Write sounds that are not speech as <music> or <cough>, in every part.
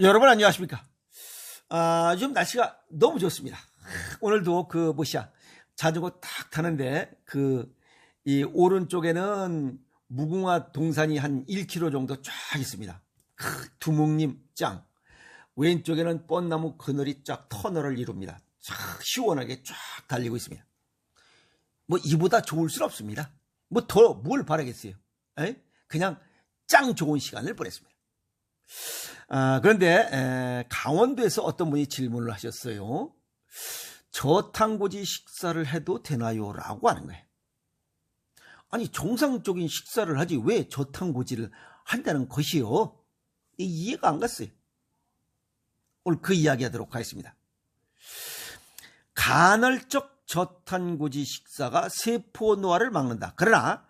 여러분 안녕하십니까? 아, 요즘 날씨가 너무 좋습니다. 오늘도 그 뭐시야 자전거 탁 타는데 그 이 오른쪽에는 무궁화 동산이 한 1km 정도 쫙 있습니다. 크, 두목님 짱. 왼쪽에는 뻔나무 그늘이 쫙 터널을 이룹니다. 쫙 시원하게 쫙 달리고 있습니다. 뭐 이보다 좋을 순 없습니다. 뭐 더 뭘 바라겠어요? 에? 그냥 짱 좋은 시간을 보냈습니다. 아, 그런데 에, 강원도에서 어떤 분이 질문을 하셨어요. 저탄고지 식사를 해도 되나요? 라고 하는 거예요. 아니 정상적인 식사를 하지 왜 저탄고지를 한다는 것이요? 이해가 안 갔어요. 오늘 그 이야기 하도록 하겠습니다. 간헐적 저탄고지 식사가 세포 노화를 막는다. 그러나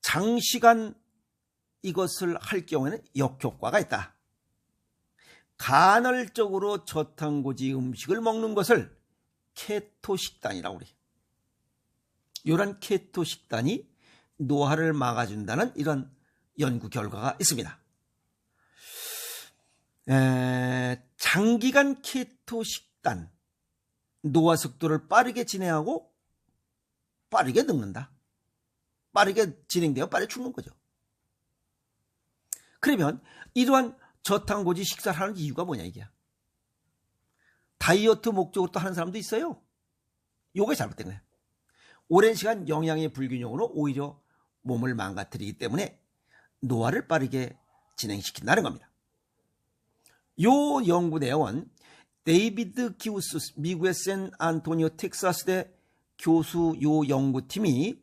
장시간 이것을 할 경우에는 역효과가 있다. 간헐적으로 저탄고지 음식을 먹는 것을 케토 식단이라고 그래. 이런 케토 식단이 노화를 막아준다는 이런 연구 결과가 있습니다. 에, 장기간 케토 식단, 노화 속도를 빠르게 진행하고 빠르게 늙는다. 빠르게 진행되어 빠르게 죽는 거죠. 그러면 이러한 저탄고지 식사를 하는 이유가 뭐냐 이게. 다이어트 목적으로 또 하는 사람도 있어요. 요게 잘못된 거예요. 오랜 시간 영양의 불균형으로 오히려 몸을 망가뜨리기 때문에 노화를 빠르게 진행시킨다는 겁니다. 요 연구 내용은 데이비드 기우스 미국의 샌 안토니오 텍사스대 교수 요 연구팀이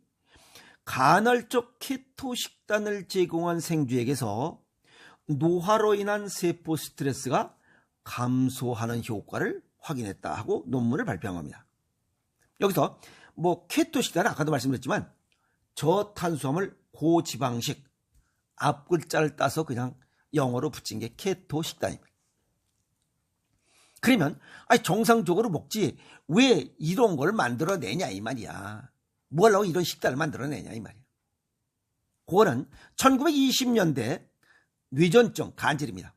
간헐적 케토 식단을 제공한 생쥐에게서 노화로 인한 세포 스트레스가 감소하는 효과를 확인했다 하고 논문을 발표한 겁니다. 여기서 뭐 케토 식단은 아까도 말씀드렸지만 저탄수화물 고지방식 앞 글자를 따서 그냥 영어로 붙인 게 케토 식단입니다. 그러면 아니 정상적으로 먹지 왜 이런 걸 만들어내냐 이 말이야. 뭐 하려고 이런 식단을 만들어내냐 이 말이야. 그거는 1920년대 뇌전증 간질입니다.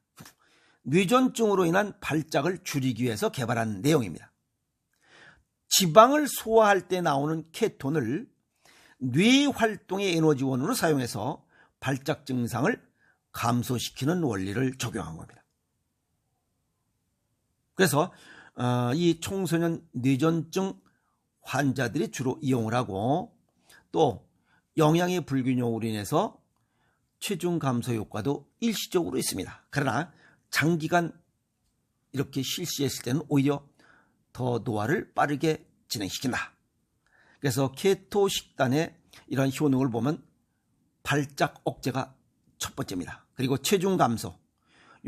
뇌전증으로 인한 발작을 줄이기 위해서 개발한 내용입니다. 지방을 소화할 때 나오는 케톤을 뇌 활동의 에너지원으로 사용해서 발작 증상을 감소시키는 원리를 적용한 겁니다. 그래서 어, 이 청소년 뇌전증 환자들이 주로 이용을 하고 또 영양의 불균형으로 인해서 체중 감소 효과도 일시적으로 있습니다. 그러나 장기간 이렇게 실시했을 때는 오히려 더 노화를 빠르게 진행시킨다. 그래서 케토 식단의 이런 효능을 보면 발작 억제가 첫 번째입니다. 그리고 체중 감소.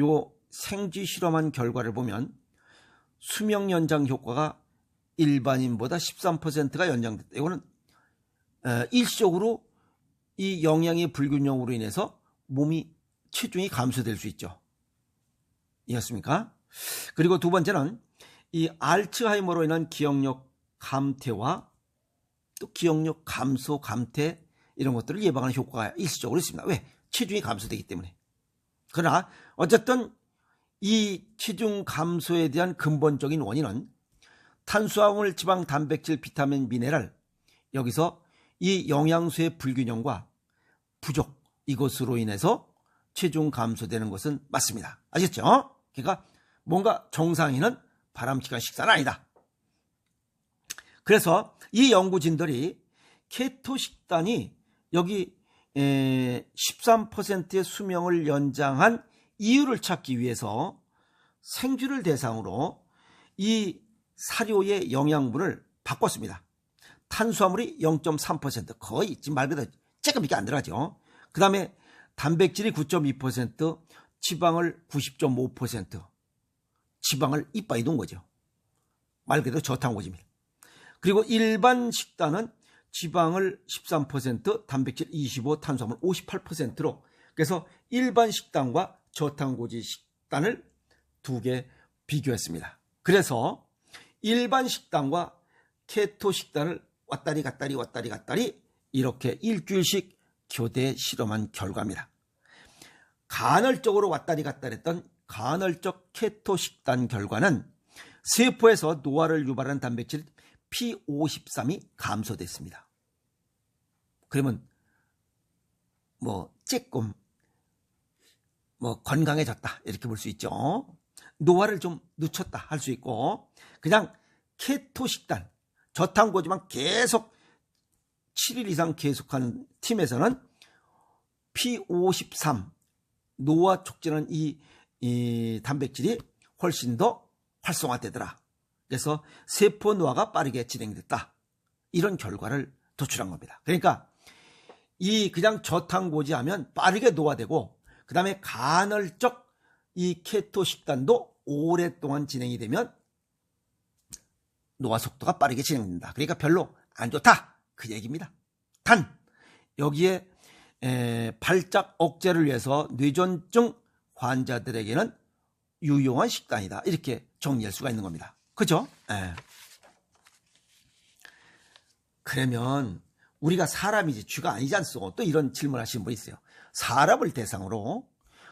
요 생쥐 실험한 결과를 보면 수명 연장 효과가 일반인보다 13%가 연장됐다. 이거는 일시적으로 이 영양의 불균형으로 인해서 몸이 체중이 감소될 수 있죠. 이해했습니까? 그리고 두 번째는 이 알츠하이머로 인한 기억력 감퇴와 또 기억력 감소, 감퇴 이런 것들을 예방하는 효과가 일시적으로 있습니다. 왜? 체중이 감소되기 때문에. 그러나 어쨌든 이 체중 감소에 대한 근본적인 원인은 탄수화물, 지방, 단백질, 비타민, 미네랄 여기서 이 영양소의 불균형과 부족 이것으로 인해서 체중 감소되는 것은 맞습니다. 아셨죠? 그러니까 뭔가 정상인은 바람직한 식사는 아니다. 그래서 이 연구진들이 케토 식단이 여기 13%의 수명을 연장한 이유를 찾기 위해서 생쥐를 대상으로 이 사료의 영양분을 바꿨습니다. 탄수화물이 0.3% 거의 지금 말 그대로 조금밖에 안 들어가죠. 그 다음에 단백질이 9.2%, 지방을 90.5%, 지방을 이빠이 둔 거죠. 말 그대로 저탄고지입니다. 그리고 일반 식단은 지방을 13%, 단백질 25, 탄수화물 58%로 그래서 일반 식단과 저탄고지 식단을 두 개 비교했습니다. 그래서 일반 식단과 케토 식단을 왔다리 갔다리 왔다리 갔다리 이렇게 일주일씩 교대 실험한 결과입니다. 간헐적으로 왔다리 갔다리 했던 간헐적 케토 식단 결과는 세포에서 노화를 유발하는 단백질 P53이 감소됐습니다. 그러면 뭐 조금 뭐 건강해졌다 이렇게 볼 수 있죠. 노화를 좀 늦췄다 할 수 있고 그냥 케토 식단 저탄고지만 계속 7일 이상 계속하는 팀에서는 P53 노화 촉진하는 이, 이 단백질이 훨씬 더 활성화되더라. 그래서 세포 노화가 빠르게 진행됐다. 이런 결과를 도출한 겁니다. 그러니까 이 그냥 저탄고지 하면 빠르게 노화되고 그 다음에 간헐적 이 케토 식단도 오랫동안 진행이 되면 노화 속도가 빠르게 진행된다. 그러니까 별로 안 좋다. 그 얘기입니다. 단 여기에 에, 발작 억제를 위해서 뇌전증 환자들에게는 유용한 식단이다. 이렇게 정리할 수가 있는 겁니다. 그죠? 에. 그러면 우리가 사람이지 쥐가 아니지 않소? 또 이런 질문 하시는 분 있어요. 사람을 대상으로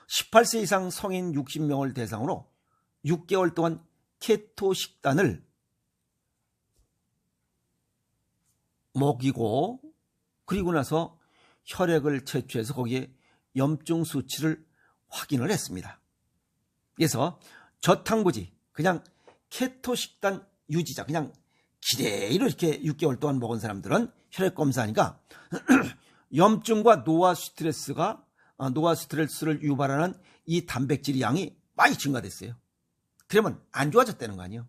18세 이상 성인 60명을 대상으로 6개월 동안 케토 식단을 먹이고 그리고 나서 혈액을 채취해서 거기에 염증 수치를 확인을 했습니다. 그래서 저탄고지 그냥 케토 식단 유지자 그냥 기대로 이렇게 6개월 동안 먹은 사람들은 혈액 검사하니까 <clears throat> 염증과 노화 스트레스가 아, 노화 스트레스를 유발하는 이 단백질 양이 많이 증가됐어요. 그러면 안 좋아졌다는 거 아니에요.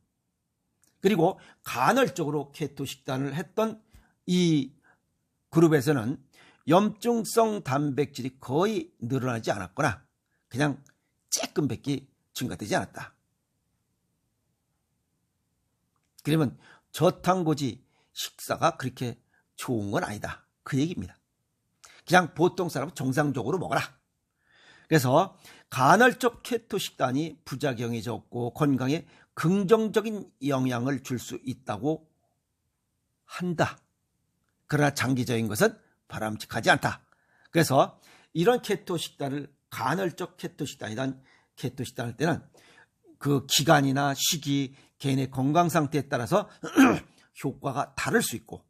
그리고 간헐적으로 케토 식단을 했던 이 그룹에서는 염증성 단백질이 거의 늘어나지 않았거나 그냥 쬐끔밖에 증가되지 않았다. 그러면 저탄고지 식사가 그렇게 좋은 건 아니다. 그 얘기입니다. 그냥 보통 사람은 정상적으로 먹어라. 그래서 간헐적 케토 식단이 부작용이 적고 건강에 긍정적인 영향을 줄 수 있다고 한다. 그러나 장기적인 것은 바람직하지 않다. 그래서 이런 케토 식단을 간헐적 케토 식단이란 케토 식단 할 때는 그 기간이나 시기, 개인의 건강 상태에 따라서 <clears throat> 효과가 다를 수 있고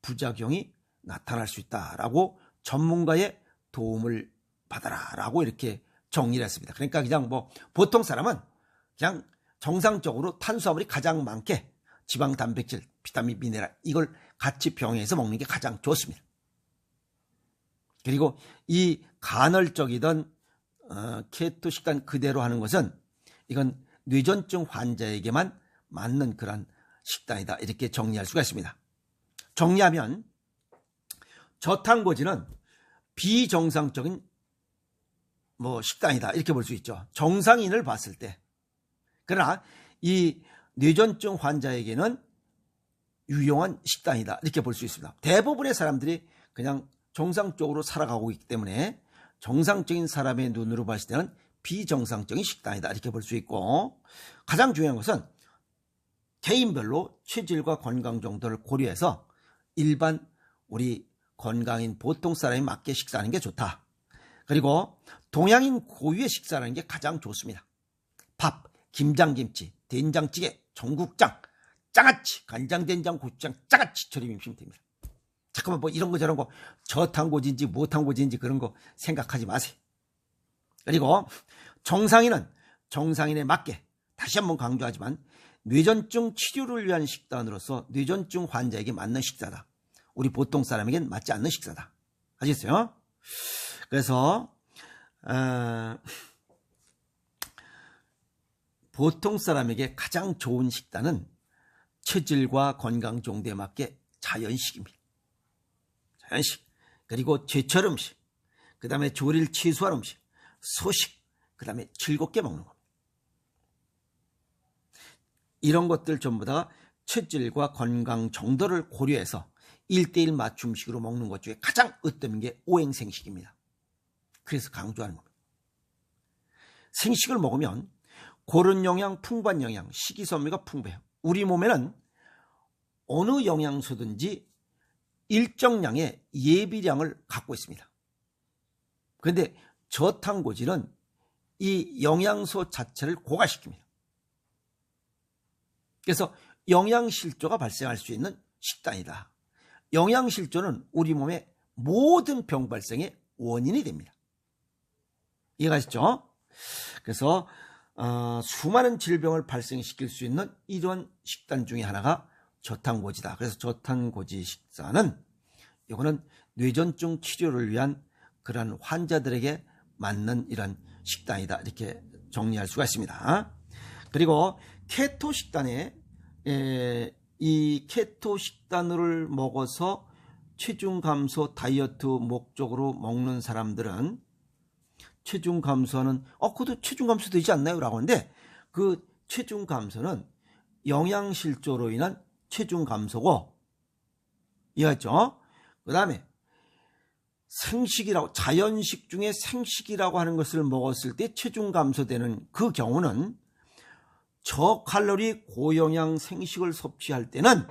부작용이 나타날 수 있다라고 전문가의 도움을 받아라라고 이렇게 정리를 했습니다. 그러니까 그냥 뭐 보통 사람은 그냥 정상적으로 탄수화물이 가장 많게 지방, 단백질, 비타민, 미네랄 이걸 같이 병행해서 먹는 게 가장 좋습니다. 그리고 이 간헐적이던 어, 케토 식단 그대로 하는 것은 이건 뇌전증 환자에게만 맞는 그런 식단이다 이렇게 정리할 수가 있습니다. 정리하면 저탄고지는 비정상적인 뭐 식단이다 이렇게 볼 수 있죠. 정상인을 봤을 때. 그러나 이 뇌전증 환자에게는 유용한 식단이다 이렇게 볼 수 있습니다. 대부분의 사람들이 그냥 정상적으로 살아가고 있기 때문에 정상적인 사람의 눈으로 봤을 때는 비정상적인 식단이다 이렇게 볼 수 있고 가장 중요한 것은 개인별로 체질과 건강 정도를 고려해서 일반 우리 건강인 보통 사람이 맞게 식사하는 게 좋다. 그리고 동양인 고유의 식사라는 게 가장 좋습니다. 밥, 김장김치, 된장찌개, 전국장, 장아찌, 간장 된장, 고추장, 장아찌 절임이시면 됩니다. 잠깐만 뭐 이런 거 저런 거 저탄고지인지 무탄고지인지 그런 거 생각하지 마세요. 그리고 정상인은 정상인에 맞게 다시 한번 강조하지만 뇌전증 치료를 위한 식단으로서 뇌전증 환자에게 맞는 식사다. 우리 보통 사람에겐 맞지 않는 식사다. 아시겠어요? 그래서 어, 보통 사람에게 가장 좋은 식단은 체질과 건강 정도에 맞게 자연식입니다. 자연식 그리고 제철 음식 그 다음에 조리를 취소한 음식 소식 그 다음에 즐겁게 먹는 겁니다. 이런 것들 전부 다 체질과 건강 정도를 고려해서 1대1 맞춤식으로 먹는 것 중에 가장 으뜸인 게 오행생식입니다. 그래서 강조하는 겁니다. 생식을 먹으면 고른 영양, 풍부한 영양, 식이섬유가 풍부해요. 우리 몸에는 어느 영양소든지 일정량의 예비량을 갖고 있습니다. 그런데 저탄고지는 이 영양소 자체를 고갈시킵니다. 그래서 영양실조가 발생할 수 있는 식단이다. 영양실조는 우리 몸의 모든 병 발생의 원인이 됩니다. 이해가시죠? 그래서 어, 수많은 질병을 발생시킬 수 있는 이러한 식단 중에 하나가 저탄고지다. 그래서 저탄고지 식사는 이거는 뇌전증 치료를 위한 그러한 환자들에게 맞는 이런 식단이다. 이렇게 정리할 수가 있습니다. 그리고 케토 식단에 에, 이 케토 식단을 먹어서 체중 감소 다이어트 목적으로 먹는 사람들은 체중 감소하는 어 그것도 체중 감소 되지 않나요? 라고 하는데 그 체중 감소는 영양실조로 인한 체중 감소고 이해했죠? 그 다음에 생식이라고 자연식 중에 생식이라고 하는 것을 먹었을 때 체중 감소되는 그 경우는 저칼로리 고영양 생식을 섭취할 때는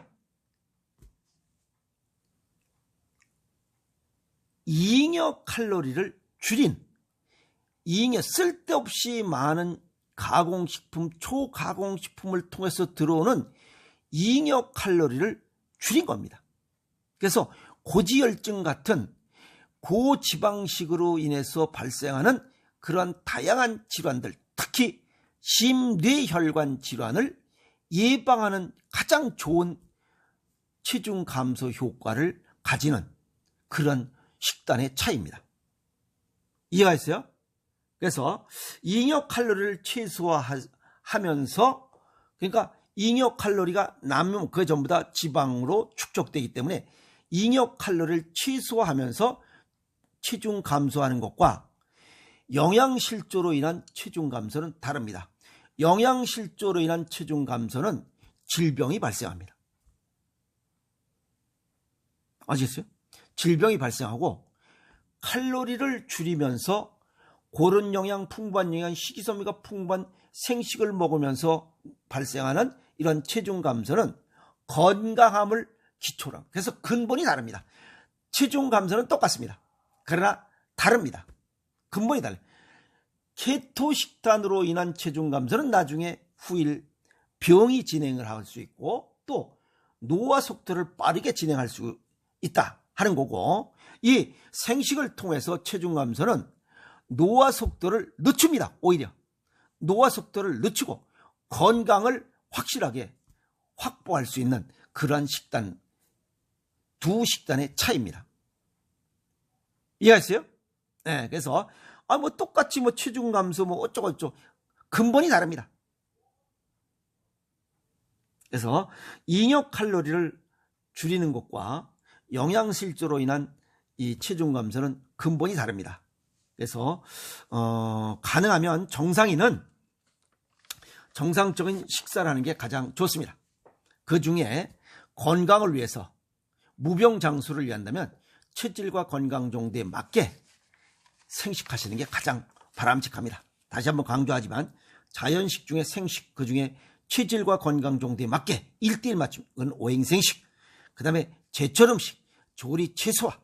잉여 칼로리를 줄인 잉여 쓸데없이 많은 가공식품, 초가공식품을 통해서 들어오는 잉여 칼로리를 줄인 겁니다. 그래서 고지혈증 같은 고지방식으로 인해서 발생하는 그러한 다양한 질환들, 특히 심뇌혈관 질환을 예방하는 가장 좋은 체중 감소 효과를 가지는 그런 식단의 차이입니다. 이해가 있어요? 그래서 잉여 칼로리를 최소화하면서 그러니까 잉여 칼로리가 남으면 그게 전부 다 지방으로 축적되기 때문에 잉여 칼로리를 최소화하면서 체중 감소하는 것과 영양실조로 인한 체중 감소는 다릅니다. 영양실조로 인한 체중 감소는 질병이 발생합니다. 아시겠어요? 질병이 발생하고 칼로리를 줄이면서 고른 영양, 풍부한 영양, 식이섬유가 풍부한 생식을 먹으면서 발생하는 이런 체중 감소는 건강함을 기초로 그래서 근본이 다릅니다. 체중 감소는 똑같습니다. 그러나 다릅니다. 근본이 달라요. 케토 식단으로 인한 체중 감소는 나중에 후일 병이 진행을 할 수 있고 또 노화 속도를 빠르게 진행할 수 있다 하는 거고 이 생식을 통해서 체중 감소는 노화 속도를 늦춥니다. 오히려 노화 속도를 늦추고 건강을 확실하게 확보할 수 있는 그러한 식단 두 식단의 차이입니다. 이해하세요? 네, 그래서 아 뭐 똑같이 뭐 체중 감소 뭐 어쩌고 저쩌고 근본이 다릅니다. 그래서 잉여 칼로리를 줄이는 것과 영양실조로 인한 이 체중 감소는 근본이 다릅니다. 그래서 어, 가능하면 정상인은 정상적인 식사라는 게 가장 좋습니다. 그 중에 건강을 위해서 무병 장수를 위한다면 체질과 건강 정도에 맞게 생식하시는 게 가장 바람직합니다. 다시 한번 강조하지만 자연식 중에 생식 그 중에 체질과 건강 정도에 맞게 1대1 맞춤 그건 오행생식 그 다음에 제철 음식 조리 채소와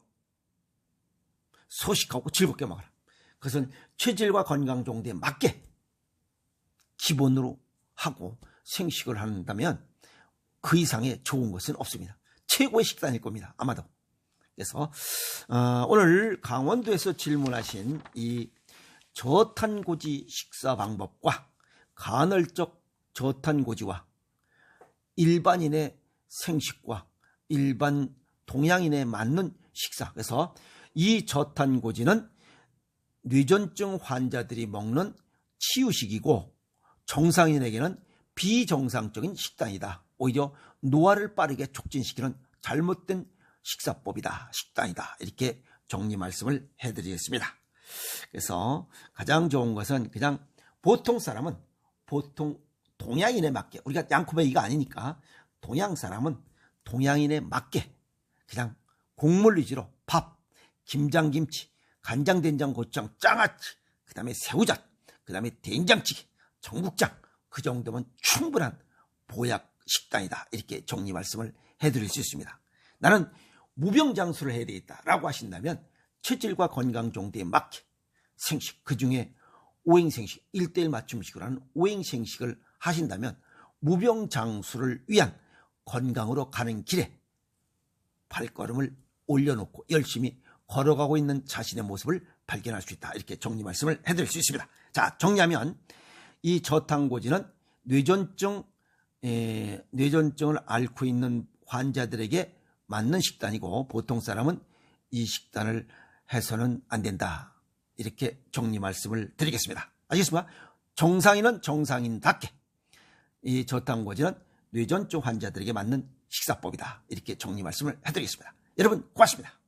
소식하고 즐겁게 먹어라. 그것은 체질과 건강 정도에 맞게 기본으로 하고 생식을 한다면 그 이상의 좋은 것은 없습니다. 최고의 식단일 겁니다. 아마도. 그래서 어, 오늘 강원도에서 질문하신 이 저탄고지 식사 방법과 간헐적 저탄고지와 일반인의 생식과 일반 동양인에 맞는 식사. 그래서 이 저탄고지는 뇌전증 환자들이 먹는 치유식이고 정상인에게는 비정상적인 식단이다. 오히려 노화를 빠르게 촉진시키는 잘못된 식사법이다, 식단이다. 이렇게 정리 말씀을 해드리겠습니다. 그래서 가장 좋은 것은 그냥 보통 사람은 보통 동양인에 맞게 우리가 양코베이가 아니니까 동양 사람은 동양인에 맞게 그냥 곡물 위주로 밥, 김장김치, 간장 된장, 고추장, 장아찌, 그 다음에 새우젓, 그 다음에 된장찌개, 전국장 그 정도면 충분한 보약 식단이다 이렇게 정리 말씀을 해드릴 수 있습니다. 나는 무병장수를 해야 되겠다라고 하신다면 체질과 건강 정도에 맞게 생식 그 중에 오행생식, 1대1 맞춤식으로 하는 오행생식을 하신다면 무병장수를 위한 건강으로 가는 길에 발걸음을 올려놓고 열심히 걸어가고 있는 자신의 모습을 발견할 수 있다. 이렇게 정리 말씀을 해드릴 수 있습니다. 자, 정리하면 이 저탄고지는 뇌전증, 에, 뇌전증을 앓고 있는 환자들에게 맞는 식단이고 보통 사람은 이 식단을 해서는 안 된다. 이렇게 정리 말씀을 드리겠습니다. 아시겠습니까? 정상인은 정상인답게 이 저탄고지는 뇌전증 환자들에게 맞는 식사법이다. 이렇게 정리 말씀을 해드리겠습니다. 여러분 고맙습니다.